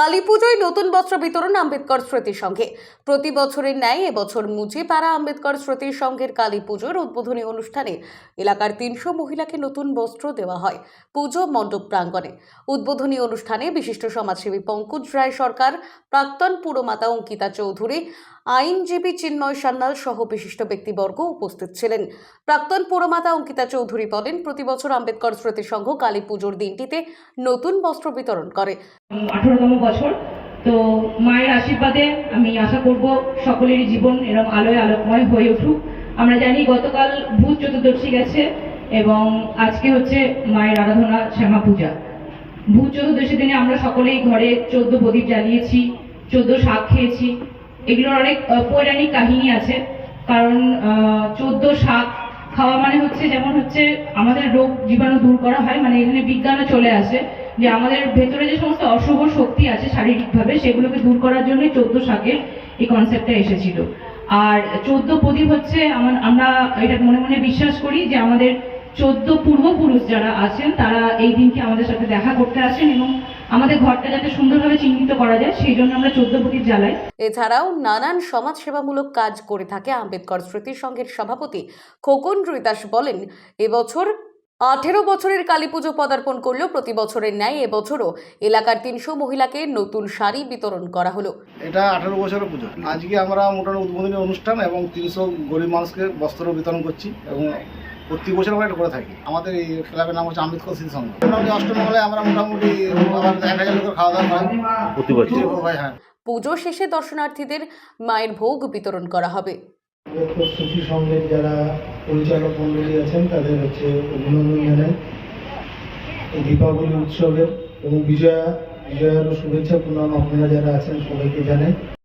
কালী পুজোয় নতুন বস্ত্র বিতরণ আম্বেদকর স্মৃতি সঙ্গে। প্রতি বছরের ন্যায় এবছর মুছে পাড়া আম্বেদকর স্মৃতি সংঘের কালী পুজোর উদ্বোধনী অনুষ্ঠানে এলাকার তিনশো মহিলাকে নতুন বস্ত্র দেওয়া হয় পুজো মণ্ডপ প্রাঙ্গণে। উদ্বোধনী অনুষ্ঠানে বিশিষ্ট সমাজসেবী পঙ্কজ রায় সরকার, প্রাক্তন পুরমাতা অঙ্কিতা চৌধুরী আইনজীবী চিন্ময় সান্যাল সহ বিশিষ্ট ব্যক্তিবর্গ উপস্থিত ছিলেন। প্রাক্তন পুরমাতা অঙ্কিতা চৌধুরী বলেন, প্রতি বছর আম্বেদকর স্মৃতি সংঘ কালী পুজোর দিনটিতে নতুন বস্ত্র বিতরণ করে। আঠারোতম বছর, তো মায়ের আশীর্বাদে আমি আশা করব সকলেরই জীবন এরকম আলোয় আলোকময় হয়ে উঠুক। আমরা জানি গতকাল ভূত চতুর্দশী গেছে এবং আজকে হচ্ছে মায়ের আরাধনা শ্যামা পূজা। ভূত চতুর্দশী দিনে আমরা সকলেই ঘরে চোদ্দ প্রদীপ জ্বালিয়েছি, চোদ্দ শাক খেয়েছি এগুলোর অনেক পৌরাণিক কাহিনী আছে। কারণ চোদ্দ শাক খাওয়া মানে হচ্ছে যেমন হচ্ছে আমাদের রোগ জীবাণু দূর করা হয় মানে এখানে বিজ্ঞানও চলে আসে যে আমাদের ভেতরে যে সমস্ত অশুভ শক্তি আছে শারীরিকভাবে, সেগুলোকে দূর করার জন্যই চোদ্দ শাকের এই কনসেপ্টটা এসেছিল। আর চোদ্দ প্রদীপ হচ্ছে আমার- আমরা এটা মনে মনে বিশ্বাস করি যে আমাদের চোদ্দ পূর্বপুরুষ যারা আছেন, তারা এই দিনকে আমাদের সাথে দেখা করতে আসেন এবং আমাদের ঘরটা যাতে সুন্দরভাবে চিহ্নিত করা যায় সেই জন্য আমরা চোদ্দ প্রদীপ জ্বালাই। এছাড়াও নানান সমাজসেবামূলক কাজ করে থাকে আম্বেদকর স্মৃতি সংঘের সভাপতি খোকন রুইদাস বলেন এবছর আঠেরো বছরের কালী পুজো পদার্পণ করলেও প্রতি বছরের ন্যায় এবছরও এলাকার তিনশো মহিলাকে নতুন শাড়ি বিতরণ করা হলো। এটা আঠারো বছরের পুজো। আজকে আমরা মোটামুটি উদ্বোধনী অনুষ্ঠান এবং তিনশো গরিব মানুষকে বস্ত্র বিতরণ করছি এবং প্রতি বছর আমরা এটা করে থাকি। আমাদের এই ক্লাবের নাম হচ্ছে আম্বেদকর স্মৃতি সংঘ। মোটামুটি অষ্টমঙ্গলে আমরা মোটামুটি আবার এক হাজার লোকের খাওয়া দাওয়া করাই প্রতি বছর। হয় হ্যাঁ। পুজো শেষে দর্শনার্থীদের মায়ের ভোগ বিতরণ করা হবে। সংঘের যারা পরিচালক মণ্ডলী আছেন তাদের হচ্ছে অভিনন্দন জানাই। দীপাবলি উৎসবের এবং বিজয়া বিজয়ারও শুভেচ্ছা প্রণাম আপনারা যারা আছেন সবাইকে জানাই।